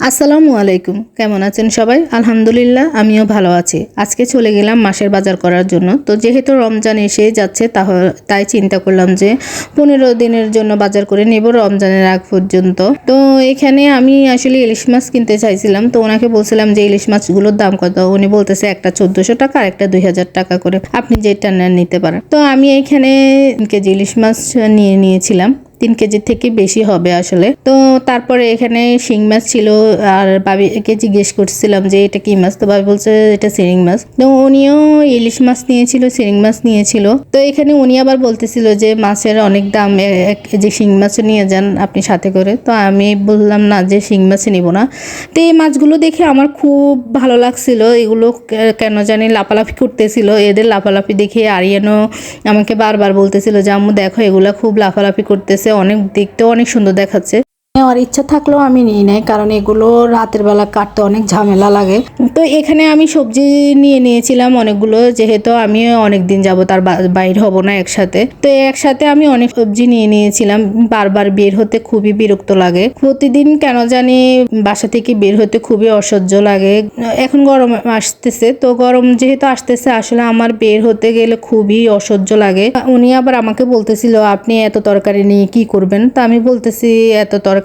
আসসালামু আলাইকুম। কেমন আছেন সবাই? আলহামদুলিল্লাহ, আমিও ভালো আছি। আজকে চলে গেলাম মাসের বাজার করার জন্য। তো যেহেতু রমজান এসে যাচ্ছে তাই চিন্তা করলাম যে পনেরো দিনের জন্য বাজার করে নেব রমজানের আগ পর্যন্ত। তো এখানে আমি আসলে ইলিশ মাছ কিনতে চাইছিলাম। তো ওনাকে বলছিলাম যে ইলিশ মাছগুলোর দাম কত? উনি বলতেছে একটা চোদ্দোশো টাকা, আর একটা দুই হাজার টাকা করে। আপনি যেটা নেন, নিতে পারেন। তো আমি এখানে কেজি ইলিশ মাছ নিয়ে নিয়েছিলাম। তিন কেজির থেকে বেশি হবে আসলে। তো তারপরে এখানে শিং মাছ ছিল, আর বাবিকে জিজ্ঞেস করছিলাম যে এটা কি মাছ? তো বাবি বলছে এটা সিরিং মাছ। তো উনিও ইলিশ মাছ নিয়েছিল সিরিং মাছ নিয়েছিল। তো এখানে উনি আবার বলতেছিল যে মাছের অনেক দাম এক কেজি শিং মাছ নিয়ে যান আপনি সাথে করে। তো আমি বললাম, না, যে শিং মাছ নিব না। তো এই মাছগুলো দেখে আমার খুব ভালো লাগছিল। এগুলো কেন জানি লাফালাফি করতেছিল। এদের লাফালাফি দেখে আরিয়ানও আমাকে বারবার বলতেছিল যে, আম্মু, দেখো, এগুলো খুব লাফালাফি করতেছে। অনেক দেখতেও অনেক সুন্দর দেখাচ্ছে। নেওয়ার ইচ্ছা থাকলেও আমি নিই নাই, কারণ এগুলো রাতের বেলা কাটতে অনেক ঝামেলা লাগে। তো এখানে আমি সবজি নিয়ে নিয়েছিলাম অনেকগুলো, যেহেতু আমি অনেক দিন যাব, তার বাইর হব না একসাথে। তো একসাথে আমি অনেক সবজি নিয়ে নিয়েছিলাম, বারবার বের হতে খুবই বিরক্ত লাগে। প্রতিদিন কেন জানি বাসা থেকে বের হতে খুবই অসহ্য লাগে। এখন গরম আসতেছে, তো গরম যেহেতু আসতেছে, আসলে আমার বের হতে গেলে খুবই অসহ্য লাগে। উনি আবার আমাকে বলতেছিল, আপনি এত তরকারি নিয়ে কি করবেন? তা আমি বলতেছি, এত তরকারি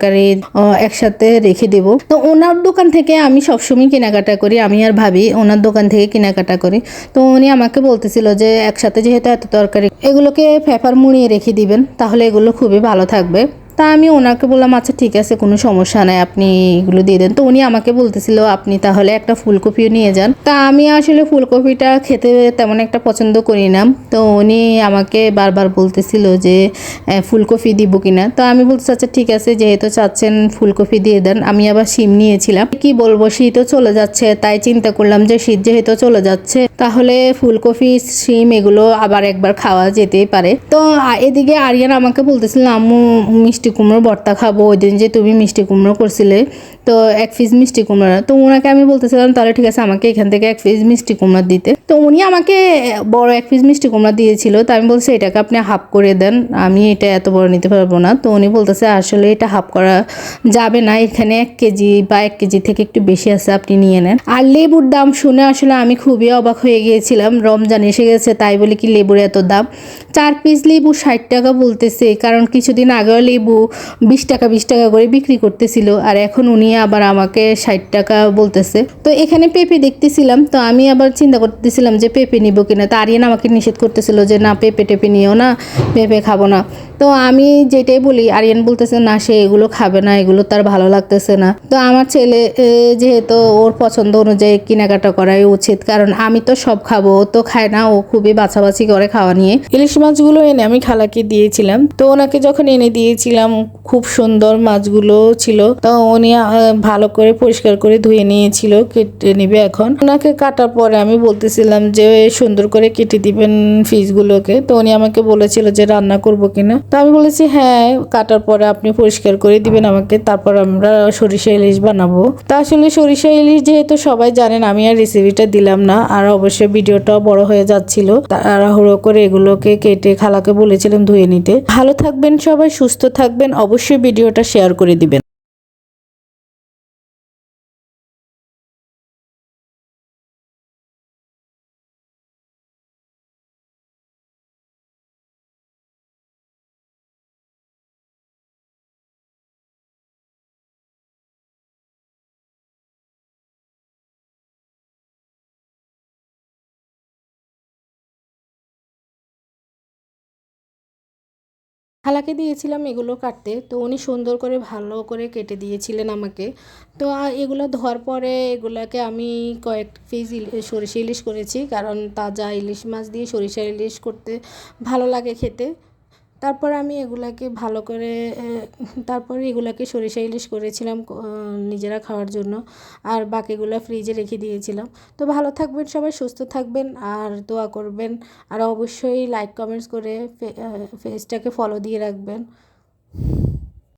আহ, একসাথে রেখে দেব। তো ওনার দোকান থেকে আমি সবসময় কেনাকাটা করি। আমি আর ভাবি ওনার দোকান থেকে কেনাকাটা করি। তো উনি আমাকে বলতেছিল যে একসাথে যেহেতু এত তরকারি এগুলোকে পেপার মুড়িয়ে রেখে দিবেন তাহলে এগুলো খুবই ভালো থাকবে। তা আমি ওনাকে বললাম আচ্ছা ঠিক আছে, কোনো সমস্যা নাই, আপনি এগুলো দিয়ে দেন। তো উনি আমাকে বলতেছিল, আপনি তাহলে একটা ফুলকপিও নিয়ে যান। তা আমি আসলে ফুলকপিটা খেতে তেমন একটা পছন্দ করি না। তো উনি আমাকে বারবার বলতেছিল যে ফুলকপি দিব কিনা? তো আমি বলতে আচ্ছা ঠিক আছে, যেহেতু চাচ্ছেন ফুলকপি দিয়ে দেন, আমি আবার শিম নিয়েছিলাম। কি বলব শীতও চলে যাচ্ছে, তাই চিন্তা করলাম যে, শীত যেহেতু চলে যাচ্ছে, তাহলে ফুলকপি, শিম এগুলো আবার একবার খাওয়া যেতেই পারে। তো এদিকে আরিয়ান আমাকে বলতেছিল, আম্মু, মিষ্টি কুমড়ো ভর্তা খাব, ওই দিন যে তুমি মিষ্টি কুমড়ো করছিলে, তো এক পিস মিষ্টি কুমড়ো তো ওনাকে আমি বলতেছিলাম, তাহলে ঠিক আছে, আমাকে এখান থেকে এক পিস মিষ্টি কুমড়া দিতে। তো উনি আমাকে বড় এক পিস মিষ্টি কুমড়া দিয়েছিল, তো আমি বলছি, এটাকে আপনি হাফ করে দেন, আমি এটা এত বড় নিতে পারব না। তো উনি বলতেছে, আসলে এটা হাফ করা যাবে না, এখানে এক কেজি বা এক কেজি থেকে একটু বেশি আছে, আপনি নিয়ে নেন। আর লেবুর দাম শুনে আসলে আমি খুবই অবাক হয়ে গিয়েছিলাম, রমজান এসে গেছে, তাই বলে কি লেবুর এত দাম? চার পিস লেবু ষাট টাকা বলতেছে, কারণ কিছুদিন আগেও লেবু বিশ টাকা বিশ টাকা করে বিক্রি করতেছিল আর এখন উনি আবার আমাকে ষাট টাকা বলতেছে। তো এখানে পেঁপে দেখতেছিলাম, তো আমি আবার চিন্তা করতেছিলাম যে পেঁপে নিব কিনা। তো আরিয়ান আমাকে নিষেধ করতেছিল যে, না, পেঁপে টেপে নিও না, পেঁপে খাব না। তো আমি যেটাই বলি, আরিয়ান বলতেছে, না, সে এগুলো খাবে না, এগুলো তার ভালো লাগতেছে না। তো আমার ছেলে যেহেতু ওর পছন্দ অনুযায়ী কেনাকাটা করাই উচিত, কারণ আমি তো সব খাব, ও তো খায় না, ও খুবই বাছাবাছি করে খাওয়া নিয়ে। ইলিশ মাছগুলো এনে আমি খালাকে দিয়েছিলাম। তো ওনাকে যখন এনে দিয়েছিলাম খুব সুন্দর মাছগুলো ছিল। তো উনি ভালো করে পরিষ্কার করে ধুয়ে নিয়েছিল, কেটে নিবে এখন। ওনাকে কাটার পরে আমি বলতেছিলাম যে, সুন্দর করে কেটে দিবেন ফিসগুলোকে তো উনি আমাকে বলেছিল যে, রান্না করব কিনা। তো আমি বলেছি হ্যাঁ কাটার পরে আপনি পরিষ্কার করে দিবেন আমাকে, তারপর আমরা সরিষা ইলিশ বানাবো। তা আসলে সরিষা ইলিশ যেহেতু সবাই জানেন, আমি আর রেসিপিটা দিলাম না। আর অবশ্যই ভিডিওটাও বড় হয়ে যাচ্ছিল। তাড়াহুড়ো করে এগুলোকে কেটে খালাকে বলেছিলাম ধুয়ে নিতে। ভালো থাকবেন সবাই, সুস্থ থাকবেন। অবশ্যই ভিডিওটা শেয়ার করে দিবেন। খালাকে দিয়েছিলাম এগুলো কাটতে, তো উনি সুন্দর করে ভালো করে কেটে দিয়েছিলেন আমাকে। তো এগুলো ধোয়ার পরে এগুলোকে আমি কয়েক পিস সরিষা ইলিশ করেছি, কারণ তাজা ইলিশ মাছ দিয়ে সরিষা ইলিশ করতে ভালো লাগে খেতে। তারপর আমি এগুলাকে ভালো করে তারপরে এগুলাকে সরিষা ইলিশ করেছিলাম নিজেরা খাওয়ার জন্য। আর বাকিগুলো ফ্রিজে রেখে দিয়েছিলাম। তো ভালো থাকবেন সবাই, সুস্থ থাকবেন আর দোয়া করবেন। আর অবশ্যই লাইক কমেন্টস করে ফেসটাকে ফলো দিয়ে রাখবেন।